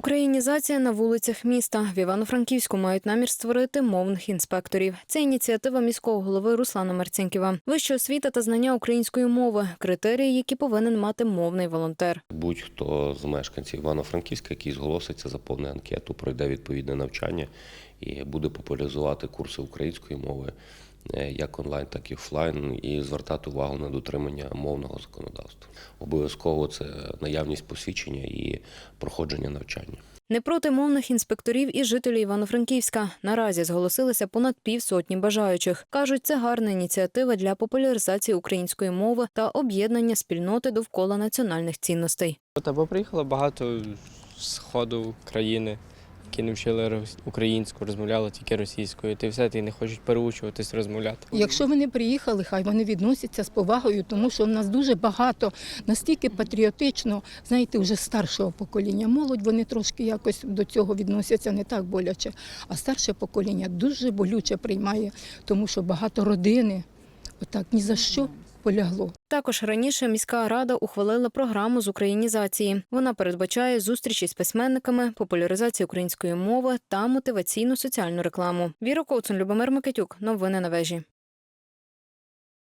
Українізація на вулицях міста в Івано-Франківську мають намір створити мовних інспекторів. Це ініціатива міського голови Руслана Марцінківа. Вища освіта та знання української мови критерії, які повинен мати мовний волонтер. Будь-хто з мешканців Івано-Франківська, який зголоситься, заповне анкету, пройде відповідне навчання і буде популяризувати курси української мови як онлайн, так і офлайн, і звертати увагу на дотримання мовного законодавства. Обов'язково це наявність посвідчення і проходження навчання. Не проти мовних інспекторів і жителі Івано-Франківська. Наразі зголосилися понад півсотні бажаючих. кажуть, це гарна ініціатива для популяризації української мови та об'єднання спільноти довкола національних цінностей. Та бо приїхало багато з сходу країни, які не вчили українську, розмовляли тільки російською. Ти все, ти не хочуть переучуватись, розмовляти. Якщо вони приїхали, хай вони відносяться з повагою, тому що в нас дуже багато настільки патріотично, знаєте, вже старшого покоління. Молодь вони трошки якось до цього відносяться не так боляче. А старше покоління дуже болюче приймає, тому що багато родини отак ні за що полягло. Також раніше міська рада ухвалила програму з українізації. Вона передбачає зустрічі з письменниками, популяризацію української мови та мотиваційну соціальну рекламу. Віра Ковцун, Любомир Микитюк. Новини на вежі.